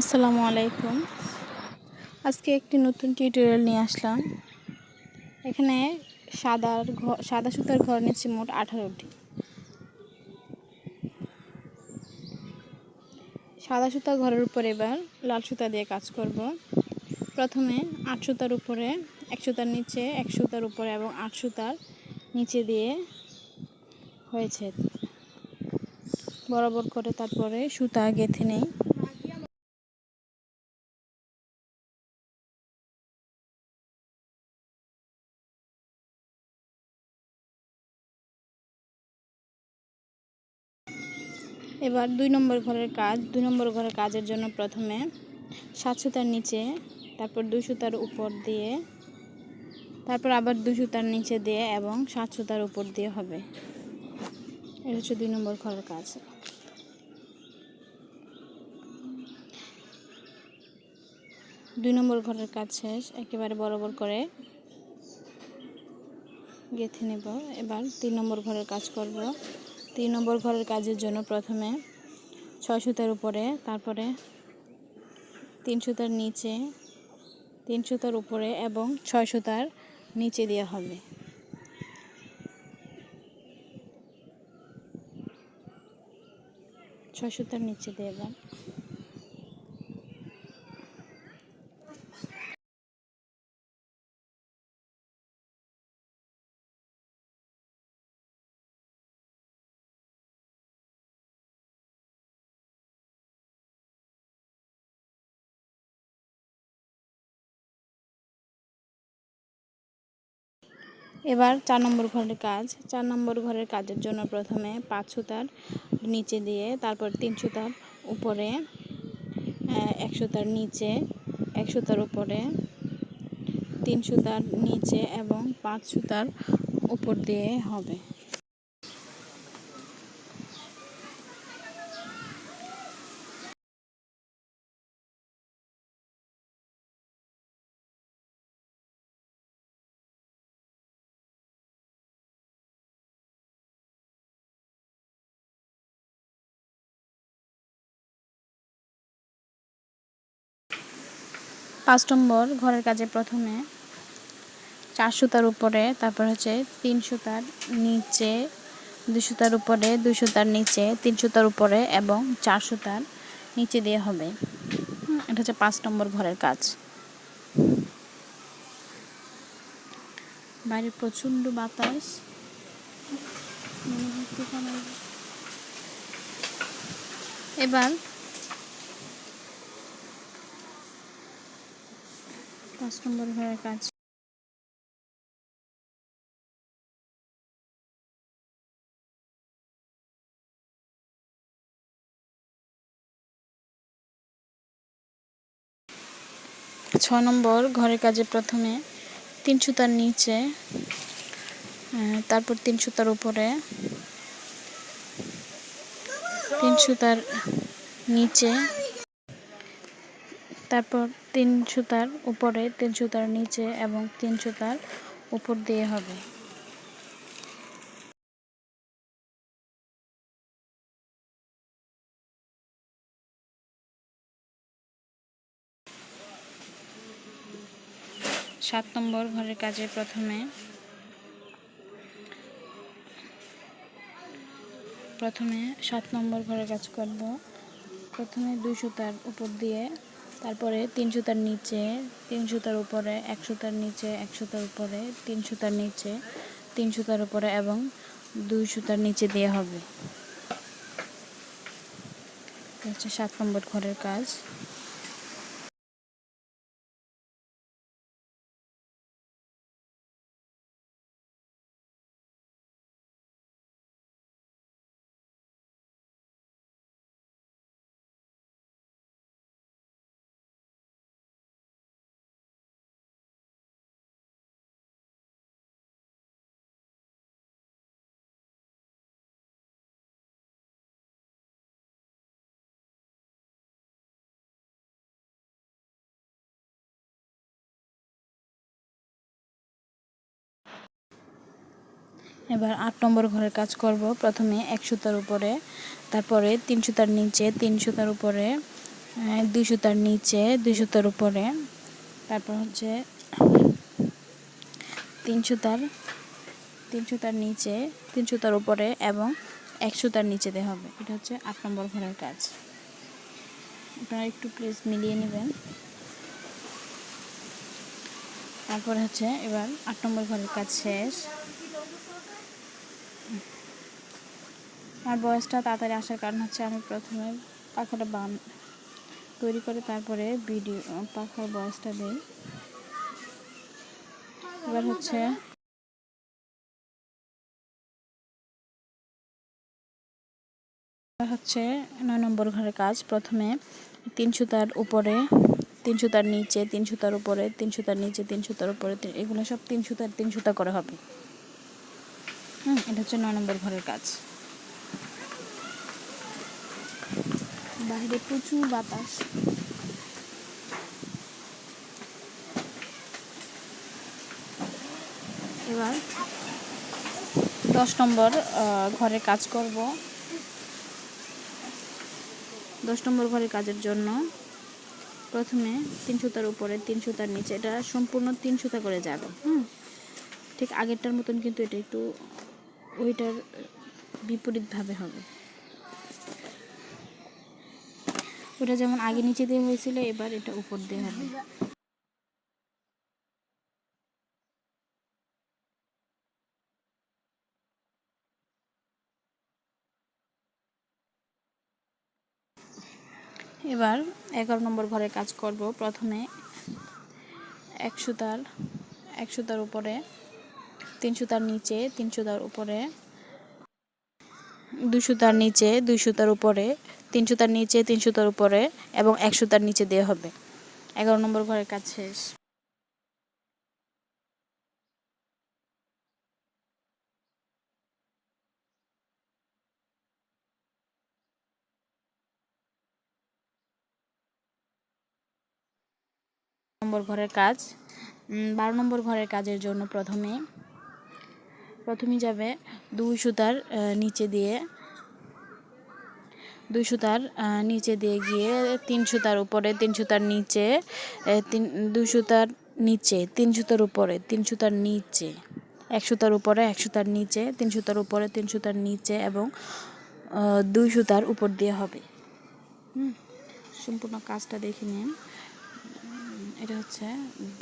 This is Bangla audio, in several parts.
আসসালামু আলাইকুম। আজকে একটি নতুন টিউটোরিয়াল নিয়ে আসলাম। এখানে সাদার ঘর সাদা সুতার ঘর নিচ্ছে মোট আঠারোটি। সাদা সুতা ঘরের উপর এবার লাল সুতা দিয়ে কাজ করব। প্রথমে আট সুতার উপরে, এক সুতার নিচে, এক সুতার উপরে এবং আট সুতার নিচে দিয়ে হয়েছে। বরাবর করে তারপরে সুতা গেঁথে নেই। এবার দুই নম্বর ঘরের কাজ, দুই নম্বর ঘরের কাজের জন্য প্রথমে সাত সুতার নিচে, তারপর দুই সুতার উপর দিয়ে, তারপর আবার দুই সুতার নিচে দিয়ে এবং সাত সুতার উপর দিয়ে হবে। এটা হচ্ছে দুই নম্বর ঘরের কাজ। দুই নম্বর ঘরের কাজ শেষ, একেবারে বরাবর করে গেঁথে নেব। এবার তিন নম্বর ঘরের কাজ করব। তিন নম্বর ঘরের কাজের জন্য প্রথমে ছয় সুতার উপরে, তারপরে তিন সুতার নিচে, তিন সুতার উপরে এবং ছয় সুতার নিচে দেওয়া হবে। ছয় সুতার নিচে দেওয়া এবার চার নম্বর ঘরের কাজ। চার নম্বর ঘরের কাজের জন্য প্রথমে পাঁচ সুতার নিচে দিয়ে তারপর তিন সুতার উপরে এক সুতার নিচে, এক সুতার উপরে, তিন সুতার নিচে এবং পাঁচ সুতার উপর দিয়ে হবে। পাঁচ নম্বর ঘরের কাজে প্রথমে চার সুতার উপরে, তারপর হচ্ছে তিন সুতার নিচে, দুই সুতার উপরে, দুই সুতার নিচে, তিন সুতার উপরে এবং চার সুতার নিচে দিয়ে হবে। এটা হচ্ছে পাঁচ নম্বর ঘরের কাজ। বাইরে প্রচণ্ড বাতাস। এবার পাঁচ নম্বর ঘরের কাজ। ছ নম্বর, ঘরের কাজে প্রথমে তিন সুতার নিচে তারপর তিন সুতার উপরে, তিন সুতার নিচে তারপর তিন সুতার উপরে, তিন সুতার নিচে এবং তিন সুতার উপর দিয়ে হবে। সাত নম্বর ঘরের কাজে প্রথমে প্রথমে সাত নম্বর ঘরের কাজ করব। প্রথমে দুই সুতার উপর দিয়ে তারপরে তিন সুতার নিচে, তিন সুতার উপরে, এক সুতার নিচে, এক সুতার উপরে, তিন সুতার নিচে, তিন সুতার উপরে এবং দুই সুতার নিচে দিয়ে হবে। হচ্ছে সাত নম্বর ঘরের কাজ। এবার আট নম্বর ঘরের কাজ করব। প্রথমে এক সুতার উপরে, তারপরে তিন সুতার নিচে, তিন সুতার উপরে দুই সুতার নিচে, দুই সুতার উপরে, তারপর হচ্ছে তিন সুতার তিন সুতার নিচে, তিন সুতার উপরে এবং এক সুতার নিচে দিয়ে হবে। এটা হচ্ছে আট নম্বর ঘরের কাজ। আপনারা একটু প্লিজ মিলিয়ে নেবেন। তারপরে হচ্ছে এবার আট নম্বর ঘরের কাজ শেষ। আমার বয়সটা তাড়াতাড়ি আসার কারণ হচ্ছে আমি প্রথমে পাখাটা বান তৈরি করে তারপরে ভিডিও, পাখার বয়সটা দিই। এবার হচ্ছে হচ্ছে নয় নম্বর ঘরের কাজ। প্রথমে তিন সুতার উপরে, তিন সুতার নিচে, তিন সুতার উপরে, তিন সুতার নিচে, তিন সুতার উপরে এগুলো সব তিন সুতার, তিন সুতা করে হবে। হুম, এটা হচ্ছে নয় নম্বর ঘরের কাজ। বাইরে প্রচুর বাতাস। এবার দশ নম্বর ঘরে কাজ করব। দশ নম্বর ঘরের কাজের জন্য প্রথমে তিন সুতার উপরে, তিন সুতার নিচে, এটা সম্পূর্ণ তিন সুতা করে যাবে, হুম? ঠিক আগেরটার মতন কিন্তু এটা একটু ওইটার বিপরীতভাবে হবে। ওটা যেমন আগে নিচে দিয়ে হয়েছিল, এবার এটা উপর দিয়ে হবে। এবার এগারো নম্বর ঘরে কাজ করব। প্রথমে এক সুতার এক সুতার উপরে, তিন সুতার নিচে, তিন সুতার উপরে, দুই সুতার নিচে, দুই সুতার উপরে তিন সুতার নিচে, তিন সুতার উপরে এবং এক সুতার নিচে দিয়ে হবে। এগারো নম্বর ঘরের কাজ শেষ। নম্বর ঘরের কাজ। বারো নম্বর ঘরের কাজের জন্য প্রথমে প্রথমে যাবে দুই সুতার নিচে দিয়ে দুই সুতার নিচে দিয়ে গিয়ে তিন সুতার উপরে, তিন সুতার নিচে তিন, দুই সুতার নিচে, তিন সুতার উপরে, তিন সুতার নিচে, এক সুতার উপরে, এক সুতার নিচে, তিন সুতার উপরে, তিন সুতার নিচে এবং দুই সুতার উপর দিয়ে হবে। সম্পূর্ণ কাজটা দেখে নিন। এটা হচ্ছে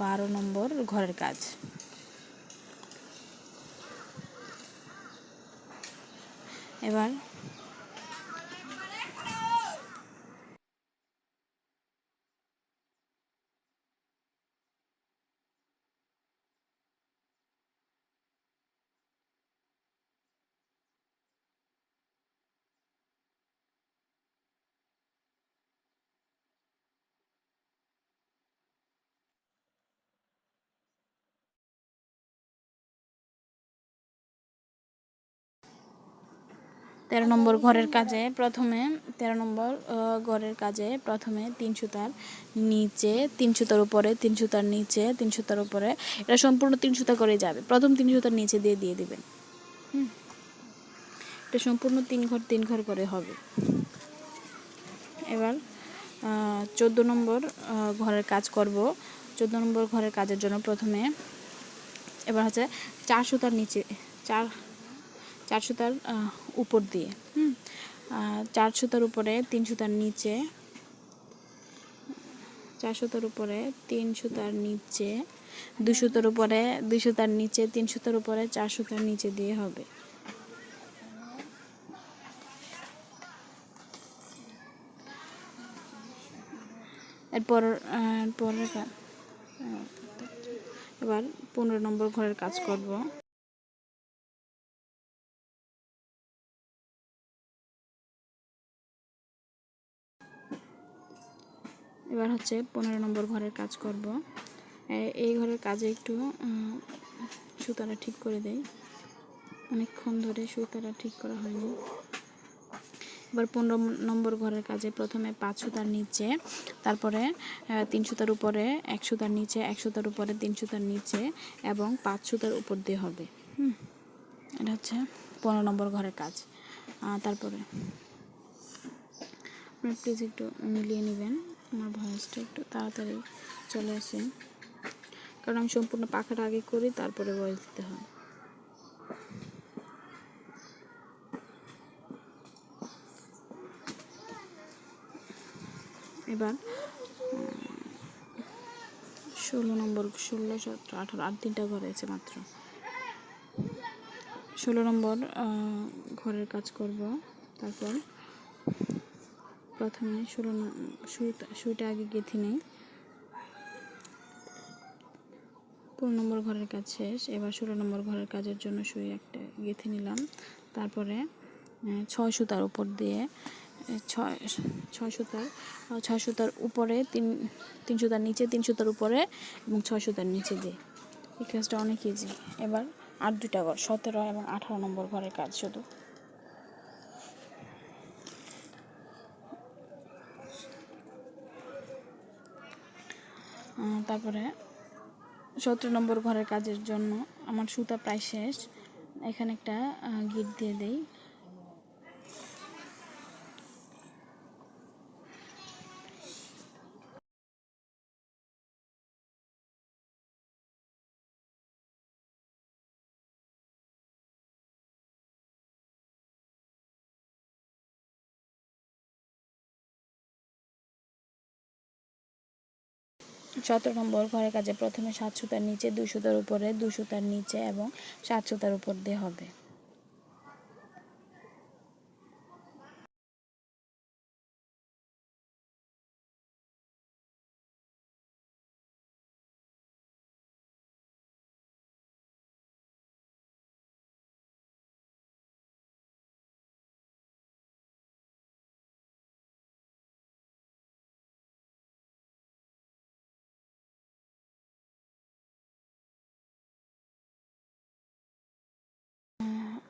বারো নম্বর ঘরের কাজ। এবার তেরো নম্বর ঘরের কাজে প্রথমে, তেরো নম্বর ঘরের কাজে প্রথমে তিন সুতার নিচে, তিন সুতার উপরে, তিন সুতার নিচে, তিন সুতার উপরে। এটা সম্পূর্ণ তিন সুতা করে যাবে। প্রথম তিন সুতার নিচে দিয়ে দিয়ে দিবেন। এটা সম্পূর্ণ তিন ঘর তিন ঘর করে হবে। এবার চোদ্দ নম্বর ঘরের কাজ করব। চোদ্দ নম্বর ঘরের কাজের জন্য প্রথমে, এবার হচ্ছে চার সুতার নিচে, চার চার সুতার উপর দিয়ে, হুম? চার সুতার উপরে তিন সুতার নিচে, চার সুতার উপরে তিন সুতার নিচে, দুই সুতার উপরে, দুই সুতার নিচে, তিন সুতার উপরে চার সুতার নিচে দিয়ে হবে। এরপর পরের এবার পনেরো নম্বর ঘরের কাজ করব। এবার হচ্ছে পনেরো নম্বর ঘরের কাজ করব। এই ঘরের কাজে একটু সুতাটা ঠিক করে দেই। অনেকক্ষণ ধরে সুতাটা ঠিক করা হয়নি। এবার পনেরো নম্বর ঘরের কাজে প্রথমে পাঁচ সুতার নিচে, তারপরে তিন সুতার উপরে, এক সুতার নিচে, এক সুতার উপরে, তিন সুতার নিচে এবং পাঁচ সুতার উপর দিয়ে হবে। হুম, এটা হচ্ছে পনেরো নম্বর ঘরের কাজ। তারপরে প্লিজ একটু মিলিয়ে নেবেন। আমার ভয়েসটা একটু তাড়াতাড়ি চলে আসে। কারণ আমি সম্পূর্ণ পাখাটা আগে করি, তারপরে ভয়েস দিতে হয়। এবার ষোলো নম্বর, ষোলো, সতেরো, আঠারো আর তিনটা ঘর আছে মাত্র। ষোলো নম্বর ঘরের কাজ করব, তারপর প্রথমে সুইটা সুইটা আগে গেঁথে নেই। পনেরো নম্বর ঘরের কাজ শেষ। এবার ষোলো নম্বর ঘরের কাজের জন্য সুই একটা গেঁথে নিলাম। তারপরে ছয় সুতার উপর দিয়ে ছয় ছয় সুতার ছয় সুতার উপরে তিন তিন সুতার নিচে, তিন সুতার উপরে এবং ছয় সুতার নিচে দিয়ে। এই কাজটা অনেক ইজি এবার আর দুটা ঘর, সতেরো এবং আঠারো নম্বর ঘরের কাজ শুধু। তারপরে সতেরো নম্বর ঘরের কাজের জন্য আমার সুতা প্রায় শেষ। এখানে একটা গিট দিয়ে দেই। সতেরো নম্বর ঘরের কাজে প্রথমে সাত সুতার নিচে, দুই সুতার উপরে, দুই সুতার নিচে এবং সাত সুতার উপর দিয়ে হবে।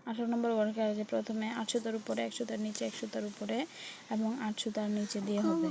আঠারো নম্বর ঘরের আছে? প্রথমে আটশো তার উপরে একশো তার নিচে একশো তার উপরে এবং আটশো তার নিচে দিয়ে হবে।